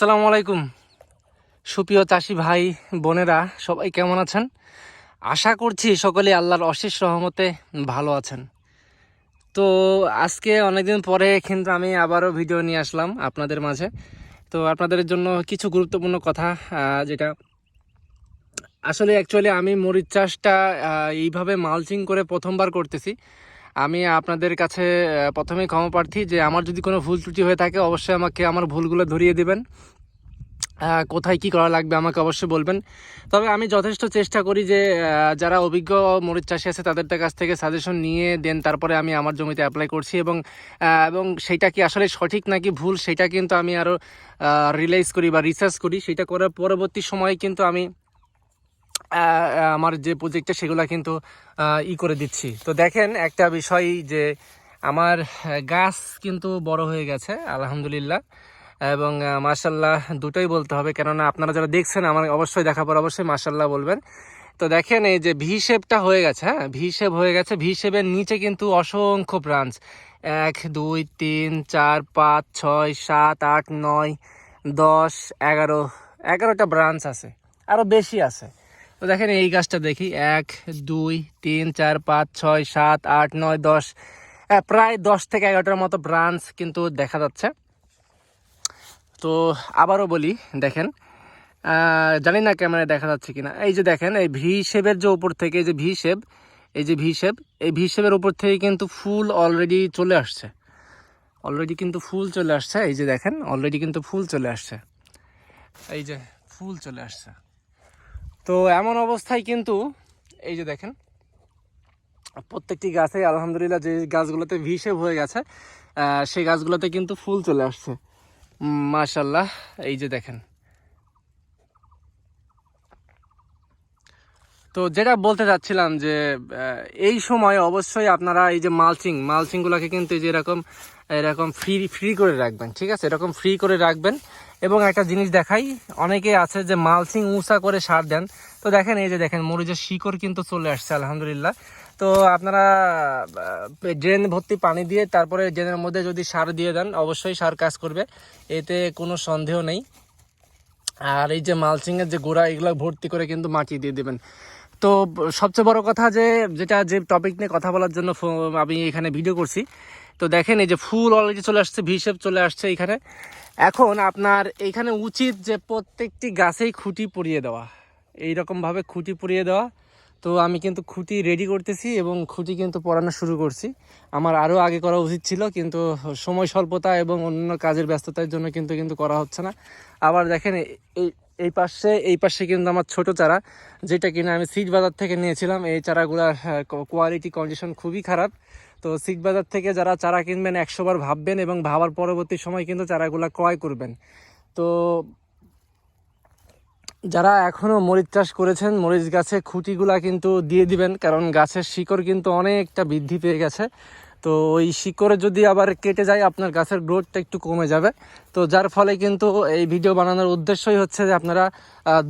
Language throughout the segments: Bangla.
আসসালামু আলাইকুম। সুপ্রিয় চাষি ভাই, বোনেরা, সবাই কেমন আছেন? আশা করছি সকলে আল্লাহর অশেষ রহমতে ভালো আছেন। তো আজকে অনেকদিন পরে কিন্তু আমি আবারও ভিডিও নিয়ে আসলাম আপনাদের মাঝে। তো আপনাদের জন্য কিছু গুরুত্বপূর্ণ কথা যেটা আসলে অ্যাকচুয়ালি আমি মরিচ চাষটা এইভাবে মালচিং করে প্রথমবার করতেছি। আমি আপনাদের কাছে প্রথমেই ক্ষমা প্রার্থী যে আমার যদি কোনো ভুল ত্রুটি হয়ে থাকে, অবশ্যই আমাকে আমার ভুলগুলো ধরিয়ে দেবেন। কোথায় কি করা লাগবে আমাকে অবশ্যই বলবেন। তবে আমি যথেষ্ট চেষ্টা করি যে যারা অভিজ্ঞ মরিচ চাষি আছে তাদের কাছ থেকে সাজেশন নিয়ে দেন, তারপরে আমি আমার জমিতে অ্যাপ্লাই করছি এবং এবং সেটা কি আসলে সঠিক নাকি ভুল, সেটা কিন্তু আমি আরও রিয়েলাইজ করি বা রিসার্চ করি। সেটা করার পরবর্তী সময়ে কিন্তু আমি আমার যে প্রজেক্টটা সেগুলো কিন্তু ই করে দিচ্ছি। তো দেখেন একটা বিষয় যে আমার গাছ কিন্তু বড় হয়ে গেছে, আলহামদুলিল্লাহ। এবং মার্শাল্লাহ দুটোই বলতে হবে। কেননা আপনারা যারা দেখছেন, আমার অবশ্যই দেখার পর অবশ্যই মার্শাল্লাহ বলবেন। তো দেখেন এই যে ভি শেপটা হয়ে গেছে হ্যাঁ? ভি শেপ হয়ে গেছে। ভি শেপের নিচে কিন্তু অসংখ্য ব্রাঞ্চ এক, দুই, তিন, চার, পাঁচ, ছয়, সাত, আট, নয়, দশ, এগারো, এগারোটা ব্রাঞ্চ আছে। আরও বেশি আছে। তো দেখেন এই গাছটা দেখি, এক, দুই, তিন, চার, পাঁচ, ছয়, সাত, আট, নয়, দশ প্রায় দশ থেকে এগারোটার মতো ব্রাঞ্চ কিন্তু দেখা যাচ্ছে। তো আবারও বলি, দেখেন জানি না ক্যামেরায় দেখা যাচ্ছে কিনা। এই যে দেখেন, এই ভি শেপের যে উপর থেকে, এই যে ভি শেপ, এই যে ভি শেপ, এই ভি শেপের উপর থেকে কিন্তু ফুল অলরেডি চলে আসছে। অলরেডি কিন্তু ফুল চলে আসছে। এই যে দেখেন অলরেডি কিন্তু ফুল চলে আসছে। এই যে ফুল চলে আসছে। তো এমন অবস্থায় কিন্তু, এই যে দেখেন, প্রত্যেকটি গাছে আলহামদুলিল্লাহ যে গাছগুলোতে ভি শেপ হয়ে গেছে সেই গাছগুলোতে কিন্তু ফুল চলে আসছে। মাশাল্লাহ এই যে দেখেন। তো যেটা বলতে চাচ্ছিলাম যে এই সময় অবশ্যই আপনারা এই যে মালচিং মালচিংগুলোকে কিন্তু এই যে এরকম এরকম ফ্রি ফ্রি করে রাখবেন, ঠিক আছে? এরকম ফ্রি করে রাখবেন। এবং একটা জিনিস দেখাই, অনেকে আছে যে মালচিং উঁচা করে সার দেন। তো দেখেন, এই যে দেখেন, মরিচের শিকড় কিন্তু চলে আসছে, আলহামদুলিল্লাহ। তো আপনারা ড্রেন ভর্তি পানি দিয়ে তারপরে ড্রেনের মধ্যে যদি সার দিয়ে দেন, অবশ্যই সার কাজ করবে। এতে কোনো সন্দেহ নেই। আর এই যে মালচিংয়ের যে গোড়া, এগুলো ভর্তি করে কিন্তু মাটি দিয়ে দেবেন। তো সবচেয়ে বড় কথা যে, যেটা যে টপিক নিয়ে কথা বলার জন্য আমি এখানে ভিডিও করছি। তো দেখেন, এই যে ফুল অলরেডি চলে আসছে ভিসেপ চলে আসছে এখানে। এখন আপনার এইখানে উচিত যে প্রত্যেকটি গাছেই খুঁটি পরিয়ে দেওয়া। এই এইরকমভাবে খুঁটি পরিয়ে দেওয়া। তো আমি কিন্তু খুঁটি রেডি করতেছি এবং খুঁটি কিন্তু পরানো শুরু করছি। আমার আরও আগে করা উচিত ছিল, কিন্তু সময় স্বল্পতা এবং অন্য কাজের ব্যস্ততার জন্য কিন্তু কিন্তু করা হচ্ছে না। আবার দেখেন এই এই পাশে এই পাশে কিন্তু আমার ছোট চারা, যেটা কিনা আমি সিট বাজার থেকে নিয়েছিলাম। এই চারাগুলার কোয়ালিটি কন্ডিশন খুবই খারাপ। তো বাজার থেকে যারা চারা কিনবেন একশোবার ভাববেন এবং ভাবার পরবর্তী সময় কিন্তু চারাগুলো ক্রয় করবেন। তো যারা এখনও মরিচ চাষ করেছেন, মরিচ গাছে খুঁটিগুলা কিন্তু দিয়ে দিবেন, কারণ গাছের শিকড় কিন্তু অনেকটা বৃদ্ধি পেয়ে গেছে। তো ওই শিকড়ে যদি আবার কেটে যায়, আপনার গাছের গ্রোথটা একটু কমে যাবে। তো যার ফলে কিন্তু এই ভিডিও বানানোর উদ্দেশ্যই হচ্ছে যে আপনারা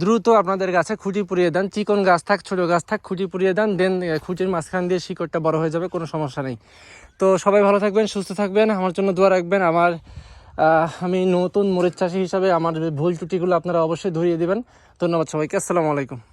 দ্রুত আপনাদের গাছে খুঁটি পুড়িয়ে দেন। চিকন গাছ থাক, ছোটো গাছ থাক, খুঁটি পুড়িয়ে দেন দেন খুঁটির মাঝখান দিয়ে শিকড়টা বড় হয়ে যাবে, কোনো সমস্যা নেই। তো সবাই ভালো থাকবেন, সুস্থ থাকবেন। আমার জন্য দোয়া রাখবেন। আমার আমি নতুন মরিচ চাষি হিসাবে আমার ভুল ত্রুটিগুলো আপনারা অবশ্যই ধরিয়ে দেবেন। ধন্যবাদ সবাইকে। আসসালামু আলাইকুম।